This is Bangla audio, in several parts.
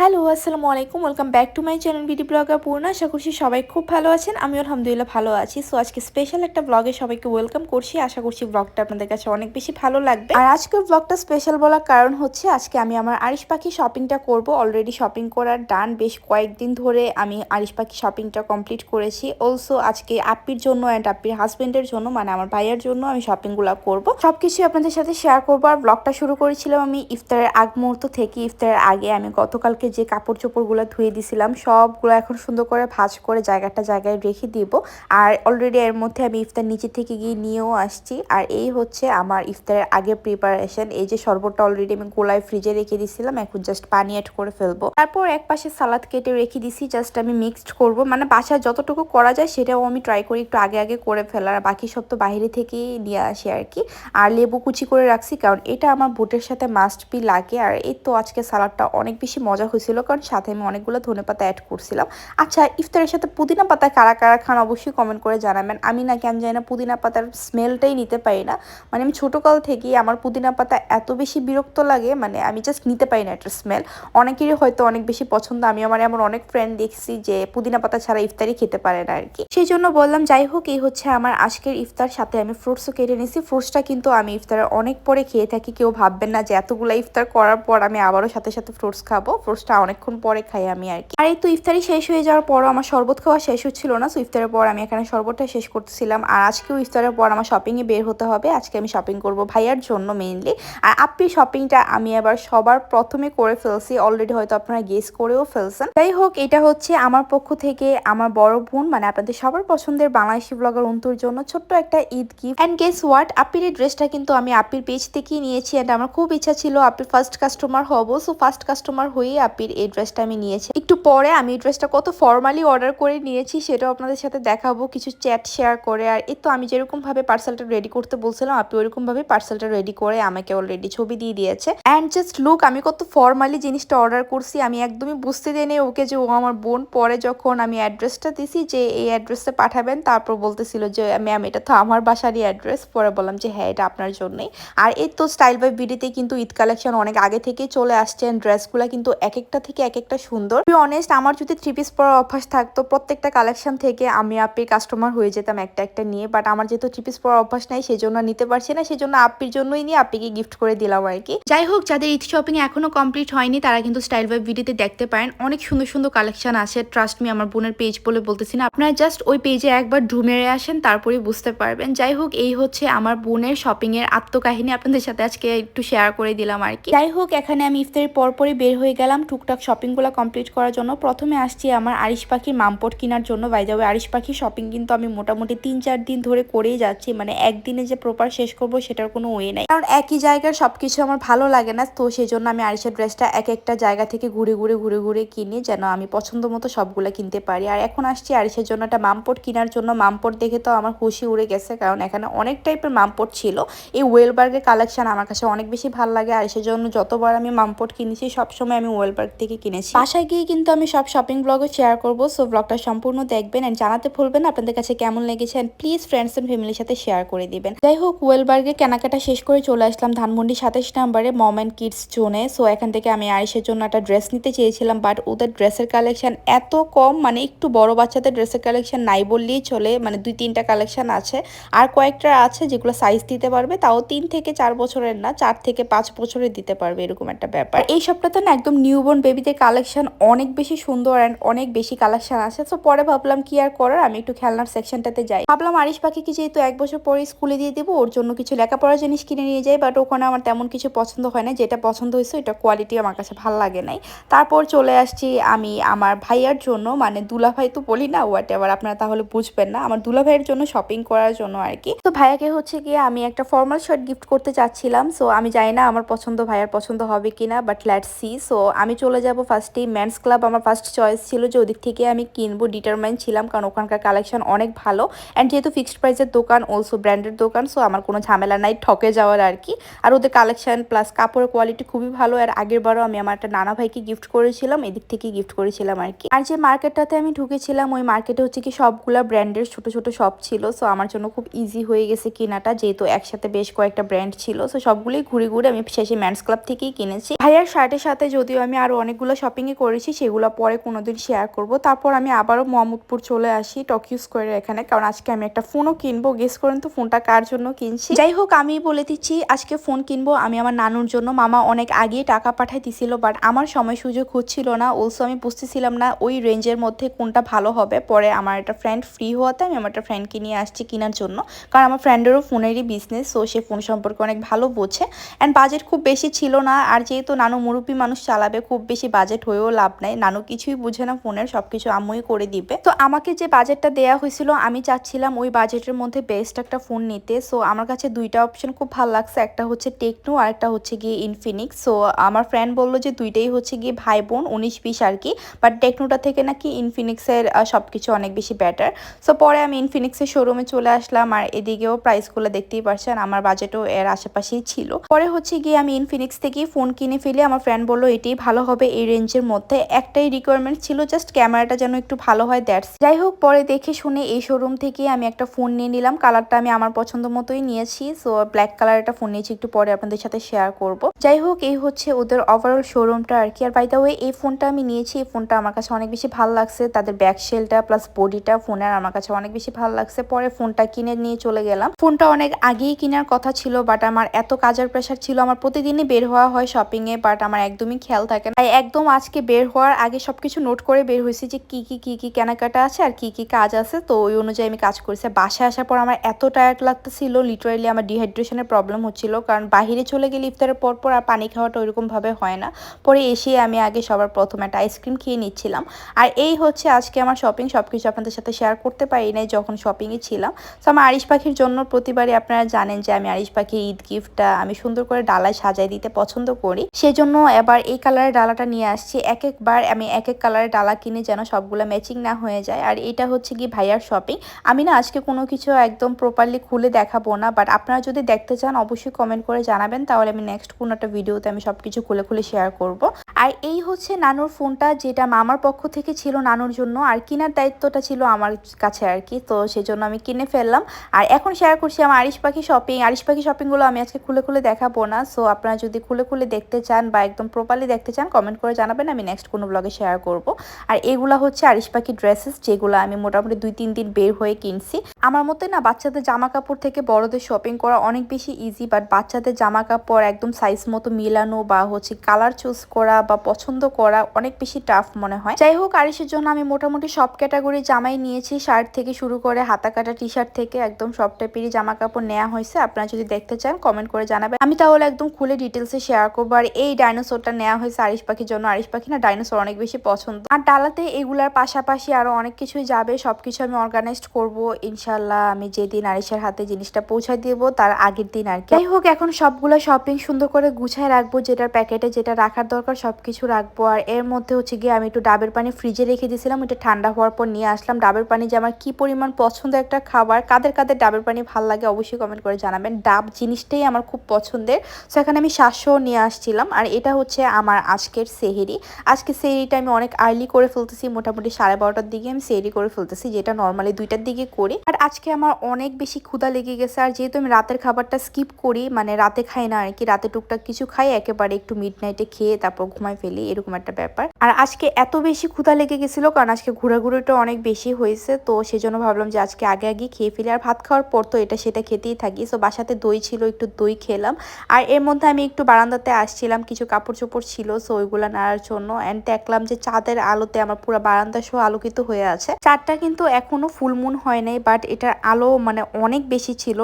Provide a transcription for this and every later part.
হ্যালো, আসসালামু আলাইকুম। Welcome back to my channel BD blogger Purna আশা করছি সবাই খুব ভালো আছেন। আমি আলহামদুলিল্লাহ ভালো আছি। সো আজকে স্পেশাল একটা ব্লগে সবাইকে ওয়েলকাম করছি। আশা করছি ব্লগটা আপনাদের কাছে অনেক বেশি ভালো লাগবে। আর আজকের ব্লগটা স্পেশাল বলার কারণ হচ্ছে, আজকে আমি আমার আরিশ পাখি শপিংটা করব। অলরেডি শপিং করার ডান বেশ কয়েকদিন ধরে আমি আরিশ পাখি শপিংটা কমপ্লিট করেছি। অলসো আজকে আপ্পির জন্য অ্যান্ড আপ্পির হাজবেন্ডের জন্য মানে আমার ভাইয়ের জন্য আমি শপিংগুলো করব। সবকিছু আপনাদের সাথে শেয়ার করব। আর ব্লগটা শুরু করেছিলাম আমি ইফতারের আগ মুহূর্ত থেকে। ইফতারের আগে আমি গতকালকে যে কাপড় চোপড়গুলো ধুয়ে দিছিলাম, সবগুলো এখন সুন্দর করে ভাজ করে জায়গাটা জায়গায় রেখে দিব। আর অলরেডি এর মধ্যে আমি ইফতার নিচে থেকে গিয়ে নিয়েও আসছি। আর এই হচ্ছে আমার ইফতারের আগে প্রিপারেশন এই যে শরবতটা অলরেডি আমি গোলায় ফ্রিজে রেখে দিছিলাম, এখন জাস্ট পানি অ্যাড করে ফেলব। তারপর এক পাশে সালাদ কেটে রেখে দিছি জাস্ট আমি মিক্সড করব। মানে বাসায় যতটুকু করা যায় সেটাও আমি ট্রাই করি একটু আগে আগে করে ফেলার, আর বাকি সব তো বাইরে থেকেই নিয়ে আসি আর কি। আর লেবু কুচি করে রাখছি, কারণ এটা আমার বুটের সাথে মাস্ট বি লাগে। আর এই তো আজকে সালাডটা অনেক বেশি মজা হয়েছিল, কারণ সাথে আমি অনেকগুলো ধনে পাতা অ্যাড করছিলাম। আচ্ছা ইফতারের সাথে পুদিনা পাতা কারা কারা খান অবশ্যই কমেন্ট করে জানাবেন। আমি না কেন জানি না, পুদিনা পাতার স্মেলটাই নিতে পারি না। মানে আমি ছোটোকাল থেকেই আমার পুদিনা পাতা এত বেশি বিরক্ত লাগে মানে আমি জাস্ট নিতে পারি না একটা স্মেল অনেকেরই হয়তো অনেক বেশি পছন্দ। আমি আমার এমন অনেক ফ্রেন্ড দেখছি যে পুদিনা পাতা ছাড়া ইফতারি খেতে পারে না আর কি সেই জন্য বললাম, যাই হোক, এই হচ্ছে আমার আজকের ইফতার। সাথে আমি ফ্রুটসও কেটে নিয়েছি। ফ্রুটসটা কিন্তু আমি ইফতারের অনেক পরে খেয়ে থাকি। কেউ ভাববেন না যে এতগুলো ইফতার করার পর আমি আবারও সাথে সাথে ফ্রুটস খাব। ফ্রুটসটা অনেকক্ষণ পরে খাই আমি আর কি। আর এই তো ইফতারি শেষ হয়ে যাওয়ার পরও আমার শরবত খাওয়া শেষ হচ্ছিল না। সো ইফতারের পর আমি এখানে শরবতটা শেষ করতেছিলাম। আর আজকেও ইফতারের পর আমার শপিংয়ে বের হতে হবে। আজকে আমি শপিং করব ভাইয়ার জন্য মেইনলি আর আপ্পির শপিংটা আমি এবার সবার প্রথমে করে ফেলছি। অলরেডি হয়তো আপনারা গেস করেও ফেলছেন। যাই হোক, এটা হচ্ছে আমার পক্ষ থেকে আমার বড় বোন মানে আপনাদের সবার পছন্দের বাংলাদেশি ব্লগার অন্তুর জন্য ছোট্ট একটা Eid gift and guess what আপির এই ড্রেসটা কিন্তু আমি আপির পেজ থেকেই নিয়েছি। অ্যান্ড আমার খুব ইচ্ছা ছিল আপির ফার্স্ট কাস্টমার হব। সো ফার্স্ট কাস্টমার হয়েই আপির এই ড্রেসটা আমি নিয়েছি। একটু পরে আমি এই ড্রেসটা কত ফর্মালি অর্ডার করে নিয়েছি সেটাও আপনাদের সাথে দেখাবো। কিছু চ্যাট শেয়ার করে আর এই তো আমি যেরকমভাবে পার্সেলটা রেডি করতে বলছিলাম, আপনি ওইরকম ভাবে পার্সেলটা রেডি করে আমাকে অলরেডি ছবি দিয়ে দিয়েছে। অ্যান্ড জাস্ট লুক আমি কত ফর্মালি জিনিসটা অর্ডার করছি, আমি একদমই বুঝতে দিই ওকে যে ও আমার বোন। পরে যখন আমি অ্যাড্রেসটা দিছি যে এই অ্যাড্রেসটা পাঠাবেন, তারপর বলতেছিল যে ম্যাম এটা তো আমার বাসারই অ্যাড্রেস পরে বললাম যে হ্যাঁ এটা আপনার জন্যই। আর এই তো স্টাইল বাই বিডিতে কিন্তু ঈদ কালেকশন অনেক আগে থেকেই চলে আসছে ড্রেসগুলো কিন্তু এক এক একটা থেকে এক একটা সুন্দর অনেস্ট আমার যদি থ্রি পিস পরার অভ্যাস থাকতো প্রত্যেকটা কালেকশন থেকে আমি আপি কাস্টমার হয়ে যেতাম একটা একটা নিয়ে। বাট আমার যেহেতু থ্রি পিস পরার অভ্যাস নাই সেই জন্য নিতে পারছি না সেই জন্য আপির জন্যই নিয়ে আপিকে গিফট করে দিলাম আর কি। যাই হোক যাদের ঈদ শপিং এখনও কমপ্লিট হয়নি তারা কিন্তু স্টাইল বাই ভিডিওতে দেখতে পারেন। অনেক সুন্দর সুন্দর কালেকশন আছে ট্রাস্ট মি আমার বোনের পেজ বলে বলতেছি না। আপনারা জাস্ট ওই পেজে একবার ঢুমেরে আসেন তারপরে বুঝতে পারবেন। যাই হোক এই হচ্ছে আমার বোনের শপিং এর আত্মকাহিনী। আপনাদের সাথে আজকে একটু শেয়ার করে দিলাম আর কি। যাই হোক এখানে আমি ইফতারের পরপরই বের হয়ে গেলাম। টুকটাক শপিংগুলো কমপ্লিট করার জন্য প্রথমে আসছি আমার আরিশ পাখির মামপট কেনার জন্য। বাইজাবে আরিশ পাখির শপিং কিন্তু আমি মোটামুটি তিন চার দিন ধরে করেই যাচ্ছি। মানে একদিনে যে প্রপার শেষ করব সেটার কোনো ওয়ে নাই। কারণ একই জায়গার সবকিছু আমার ভালো লাগে না, তো সেই জন্য আমি আরিশের ড্রেসটা এক একটা জায়গা থেকে ঘুরে ঘুরে ঘুরে ঘুরে কিনি যেন আমি পছন্দ মতো সবগুলো কিনতে পারি। আর এখন আসছি আরিশের জন্য একটা মামপট কেনার জন্য। মামপট দেখে তো আমার খুশি উড়ে গেছে, কারণ এখানে অনেক টাইপের মামপট ছিল। এই ওয়েলবার্গের কালেকশন আমার কাছে অনেক বেশি ভালো লাগে। আর জন্য যতবার আমি মামপট কিনেছি, সবসময় আমি ওয়েলবার্গ থেকে কিনেছি। বাসায় গিয়ে কিন্তু আমি সব শপিং ব্লগও শেয়ার করব সো ব্লগটা সম্পূর্ণ দেখবেন অ্যান্ড জানাতে ভুলবেন আপনাদের কাছে কেমন লেগেছে অ্যান্ড প্লিজ ফ্রেন্ডস অ্যান্ড ফ্যামিলির সাথে শেয়ার করে দিবেন। যাই হোক ওয়েলবার্গে কেনাকাটা শেষ করে চলে আসলাম ধানমন্ডি সাতাশ নাম্বারে মম অ্যান্ড কিডস জোনে সো এখান থেকে আমি আরিসের জন্য একটা ড্রেস নিতে চেয়েছিলাম বাট ওদের ড্রেসের কালেকশন এত কম মানে একটু বড় বাচ্চাদের ড্রেসের কালেকশন নাই বললেই চলে মানে দুই তিনটা কালেকশন আছে। আর কয়েকটা আছে যেগুলো সাইজ দিতে পারবে, তাও তিন থেকে চার বছরের না, চার থেকে পাঁচ বছরের দিতে পারবে, এরকম একটা ব্যাপার। এই সপ্তাহতে না একদম নিউবর্ন বেবিদের কালেকশন অনেক বেশি সুন্দর অ্যান্ড অনেক বেশি কালেকশন আছে। তো পরে ভাবলাম কি আর করার? আমি একটু খেলনার সেকশনটাতে যাই। ভাবলাম আরিশ পাখিকে যেহেতু এক বছর পরে স্কুলে দিয়ে দেবো, ওর জন্য কিছু লেখাপড়ার জিনিস কিনে নিয়ে যাই বাট ওখানে আমার তেমন কিছু পছন্দ হয় না। যেটা পছন্দ হয়েছে, ওইটা কোয়ালিটি আমার কাছে ভালো লাগে নাই। তারপর চলে আসছি আমি আমার ভাইয়ার জন্য মানে দুলা ভাই তো বলি না হোয়াট এবার আপনারা তাহলে বুঝবেন না। আমার দুলা ভাইয়ের জন্য শপিং করার জন্য আর কি। তো ভাইয়াকে হচ্ছে গিয়ে আমি একটা ফর্মাল শার্ট গিফট করতে চাচ্ছিলাম। সো আমি জানি না আমার পছন্দ ভাইয়ার পছন্দ হবে কিনা বাট লেট সি সো আমি চলে যাব ফার্স্টেই মেন্স ক্লাব আমার ফার্স্ট চয়েস ছিল যে ওদিক থেকে আমি কিনবো ডিটারমাইন ছিলাম কারণ ওখানকার কালেকশন অনেক ভালো অ্যান্ড যেহেতু ফিক্সড প্রাইসের দোকান অলসো ব্র্যান্ডের দোকান সো আমার কোনো ঝামেলা নাই ঠকে যাওয়ার আর কি। আর ওদের কালেকশন প্লাস কাপড়ের কোয়ালিটি খুবই ভালো আর আগের বারও আমি আমার একটা নানা ভাইকে গিফট করেছিলাম, এদিক থেকে গিফট করেছিলাম আর কি। আর যে মার্কেটটাতে আমি ঢুকেছিলাম, ওই মার্কেটে হচ্ছে কি সবগুলা ব্র্যান্ডের ছোট ছোট শপ ছিল সো আমার জন্য খুব ইজি হয়ে গেছে কেনাটা, যেহেতু একসাথে বেশ কয়েকটা ব্র্যান্ড ছিল সো সবগুলোই ঘুরে ঘুরে আমি শেষে ম্যান্স ক্লাব থেকেই কিনেছি। ভাইয়ার শার্টের সাথে যদিও আমি আর আরও অনেকগুলো শপিংই করেছি, সেগুলো পরে কোনোদিন শেয়ার করব। তারপর আমি আবারও মোহাম্মদপুর চলে আসি টকিউ স্কোয়ারের এখানে। কারণ আজকে আমি একটা ফোনও কিনবো। গেস করেন তো ফোনটা কার জন্য কিনছি? যাই হোক, আমি বলে দিচ্ছি, আজকে ফোন কিনবো আমি আমার নানুর জন্য। মামা অনেক আগেই টাকা পাঠাই দিছিল বাট আমার সময় সুযোগ হচ্ছিল না। অলসো আমি বুঝতেছিলাম না ওই রেঞ্জের মধ্যে কোনটা ভালো হবে। পরে আমার একটা ফ্রেন্ড ফ্রি হওয়াতে আমি আমার একটা ফ্রেন্ডকে নিয়ে আসছি কেনার জন্য। কারণ আমার ফ্রেন্ডেরও ফোনেরই বিজনেস সো সে ফোন সম্পর্কে অনেক ভালো বোঝে। অ্যান্ড বাজেট খুব বেশি ছিল না। আর যেহেতু নানু মুরব্বী মানুষ চালাবে, খুব বেশি বাজেট হয়েও লাভ নাই। নানু কিছুই বুঝে না ফোনের সব কিছু করে দিবে। তো আমাকে যে বাজেটটা দেয়া হয়েছিল, আমি চাচ্ছিলাম ওই বাজেটের মধ্যে বেস্ট একটা ফোন নিতে। সো আমার কাছে দুইটা অপশন খুব ভালো লাগছে। একটা হচ্ছে টেকনো আর একটা হচ্ছে গিয়ে ইনফিনিক্স সো আমার ফ্রেন্ড বলল যে দুইটাই হচ্ছে গিয়ে ভাই বোন উনিশ বিশ আর কি। বাট টেকনোটা থেকে নাকি ইনফিনিক্সের সব কিছু অনেক বেশি বেটার সো পরে আমি ইনফিনিক্সের শোরুমে চলে আসলাম। আর এদিকেও প্রাইসগুলো দেখতেই পারছেন, আমার বাজেটও এর আশেপাশেই ছিল। পরে হচ্ছে গিয়ে আমি ইনফিনিক্স থেকেই ফোন কিনে ফেলে আমার ফ্রেন্ড বলল, এটাই ভালো হবে এই রেঞ্জের মধ্যে। একটাই রিকোয়ারমেন্ট ছিল জাস্ট ক্যামেরাটা যেন একটু ভালো হয় দ্যাটস যাই হোক, পরে দেখে শুনে এই শোরুম থেকে আমি একটা ফোন নিয়ে নিলাম। কালারটা আমি আমার পছন্দ মতোই নিয়েছি সো ব্ল্যাক কালার একটা ফোন নিয়েছি, একটু পরে আপনাদের সাথে শেয়ার করব। যাই হোক, এই হচ্ছে ওদের ওভারঅল শোরুমটা আর কি। আর বাইদা ওয়ে এই ফোনটা আমি নিয়েছি, এই ফোনটা আমার কাছে অনেক বেশি ভালো লাগছে। তাদের ব্যাক শেলটা প্লাস বডিটা ফোনের আমার কাছে অনেক বেশি ভালো লাগছে। পরে ফোনটা কিনে নিয়ে চলে গেলাম। ফোনটা অনেক আগেই কেনার কথা ছিল বাট আমার এত কাজের প্রেশার ছিল, আমার প্রতিদিনই বের হওয়া হয় শপিং এ বাট আমার একদমই খেয়াল থাকে না। তাই একদম আজকে বের হওয়ার আগে সবকিছু নোট করে বের হয়েছি যে কি কি কি কি কেনাকাটা আছে আর কি কি কাজ আছে। তো ওই অনুযায়ী আমি কাজ করেছি। বাসায় আসার পর আমার এত টায়ার্ড লাগতেছিল লিটারেলি আমার ডিহাইড্রেশনের প্রবলেম হচ্ছিল। কারণ বাহিরে চলে গেলে ইফতারের পর পর আর পানি খাওয়াটা ওইরকম ভাবে হয় না। পরে এসে আমি আগে সবার প্রথমে একটা আইসক্রিম খেয়ে নিচ্ছিলাম। আর এই হচ্ছে আজকে আমার শপিং সবকিছু আপনাদের সাথে শেয়ার করতে পারি নাই যখন শপিংয়ে ছিলাম। তো আমার আরিশ পাখির জন্য প্রতিবারই আপনারা জানেন যে আমি আরিশ পাখির ঈদ গিফটটা আমি সুন্দর করে ডালায় সাজাই দিতে পছন্দ করি। সেজন্য এবার এই কালারের ডালাটা নিয়ে আসছি। এক একবার আমি এক এক কালারের ডালা কিনে যেন সবগুলো ম্যাচিং না হয়ে যায়। আর এটা হচ্ছে কি ভাইয়ার শপিং আমি না আজকে কোনো কিছু একদম প্রপারলি খুলে দেখাবো না। বাট আপনারা যদি দেখতে চান, অবশ্যই কমেন্ট করে জানাবেন। তাহলে আমি নেক্সট কোনো একটা ভিডিওতে আমি সব কিছু খুলে খুলে শেয়ার করব। আর এই হচ্ছে নানুর ফোনটা, যেটা মামার পক্ষ থেকে ছিল নানুর জন্য। আর কেনার দায়িত্বটা ছিল আমার কাছে আর কি। তো সেজন্য আমি কিনে ফেললাম। আর এখন শেয়ার করছি আমার আরিশ পাখি শপিং আরিশ পাখি শপিংগুলো আমি আজকে খুলে খুলে দেখাবো না। সো আপনারা যদি খুলে খুলে দেখতে চান বা একদম প্রপারলি দেখতে চান কমেন্ট করে জানাবেন, আমি নেক্সট কোনো ব্লগে শেয়ার করব। আর এগুলো হচ্ছে আরিশ পাখি ড্রেসেস যেগুলো আমি মোটামুটি দুই, তিন দিন বের হয়ে কিনছি। আমার মতে না, বাচ্চাদের জামা কাপড় থেকে বড়দের শপিং করা অনেক বেশি ইজি বাট বাচ্চাদের জামা কাপড় একদম সাইজ মতো মিলানো বা হচ্ছে কালার চুজ করা বা পছন্দ করা অনেক বেশি টাফ মনে হয়। যাই হোক আরিসের জন্য আমি মোটামুটি সব ক্যাটাগরি জামাই নিয়েছি। শার্ট থেকে শুরু করে হাতা কাটা টি শার্ট থেকে একদম সব টাইপেরই জামা কাপড় নেওয়া হয়েছে। আপনারা যদি দেখতে চান কমেন্ট করে জানাবেন। আমি তাহলে একদম খুলে ডিটেলসে শেয়ার করব। আর এই ডাইনোসরটা নেওয়া হয়েছে আরিশ পাখির জন্য। আরিশ পাখি না ডাইনোসর অনেক বেশি পছন্দ। আর ডালাতে এগুলার পাশাপাশি আরও অনেক কিছুই যাবে। সবকিছু আমি অর্গানাইজড করব। ইনশাল্লাহ আমি যেদিন আরিসের হাতে জিনিসটা পৌঁছায় দিব, তার আগের দিন আর কি। যাই হোক এখন সবগুলো শপিং সুন্দর করে গুছায় রাখব। যেটার প্যাকেটে যেটা রাখার দরকার সবকিছু রাখব। আর এর মধ্যে হচ্ছে গিয়ে আমি একটু ডাবের পানি ফ্রিজে রেখে দিয়েছিলাম। ওইটা ঠান্ডা হওয়ার পর নিয়ে আসলাম। ডাবের পানি যে আমার কি পরিমাণ পছন্দ একটা খাবার, কাদের কাদের ডাবের পানি ভালো লাগে অবশ্যই কমেন্ট করে জানাবেন। ডাব জিনিসটাই আমার খুব পছন্দের। সো এখানে আমি শ্বাসও নিয়ে আসছিলাম। আর এটা হচ্ছে আমার আজকের সেহেরি। আজকে সেহেরিটা আমি অনেক আর্লি করে ফেলতেছি, মোটামুটি সাড়ে বারোটার দিকে আমি সেহেরি করে ফেলতেছি, যেটা নর্মালি দুইটার দিকে করি। আর আজকে আমার অনেক বেশি ক্ষুধা লেগে গেছে, আর যেহেতু আমি রাতের খাবারটা স্কিপ করি মানে রাতে খাই না আর কি রাতে টুকটাক কিছু খাই, একেবারে একটু মিড নাইটে খেয়ে তারপর ঘুমাই ফেলি, এরকম একটা ব্যাপার। আর আজকে এত বেশি ক্ষুধা লেগে গেছিল, কারণ আজকে ঘোরাঘুরিটা অনেক বেশি হয়েছে, তো সেজন্য ভাবলাম যে আজকে আগে আগে খেয়ে ফেলি। আর ভাত খাওয়ার পর তো এটা সেটা খেতেই থাকি সো বাসাতে দই ছিল, একটু দই খেলাম। আর এর মধ্যে আমি একটু বারান্দাতে আসছিলাম, কিছু কাপড় চোপড় ছিল সো ওইগুলো নেওয়ার জন্য অ্যান্ড দেখলাম যে চাঁদের আলোতে আমার পুরো বারান্দা সহ আলোকিত হয়ে আছে। চাঁদটা কিন্তু এখনও ফুলমুন হয় নাই বাট এটার আলো মানে অনেক বেশি ছিল।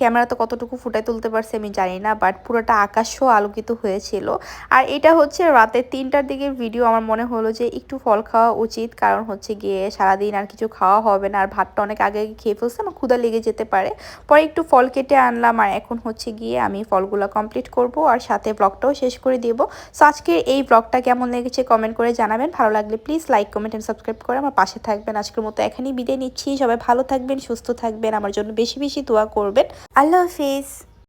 ক্যামেরাতে কতটুকু ফুটাই তুলতে পারছে আমি জানি না বাট পুরোটা আকাশও আলোকিত হয়েছিল। আর এটা হচ্ছে রাতে তিনটার দিকের ভিডিও আমার মনে হলো যে একটু ফল খাওয়া উচিত, কারণ হচ্ছে গিয়ে সারাদিন আর কিছু খাওয়া হবে না, আর ভাতটা অনেক আগে খেয়ে ফেলছে, আমার ক্ষুদা লেগে যেতে পারে। পরে একটু ফল কেটে আনলাম, আর এখন হচ্ছে গিয়ে আমি ফলগুলো কমপ্লিট করব, আর সাথে ব্লগটাও শেষ করে দিব। সো আজকের এই ব্লগটা কেমন লেগেছে কমেন্ট করে জানাবেন। ভালো লাগলে please like comment and subscribe করে আমার পাশে থাকবেন। আজকের মতো এখানেই বিদায় নিচ্ছি। সবাই ভালো থাকবেন, সুস্থ থাকবেন, আমার জন্য বেশি বেশি দোয়া করবেন। আল্লাহ হাফিজ।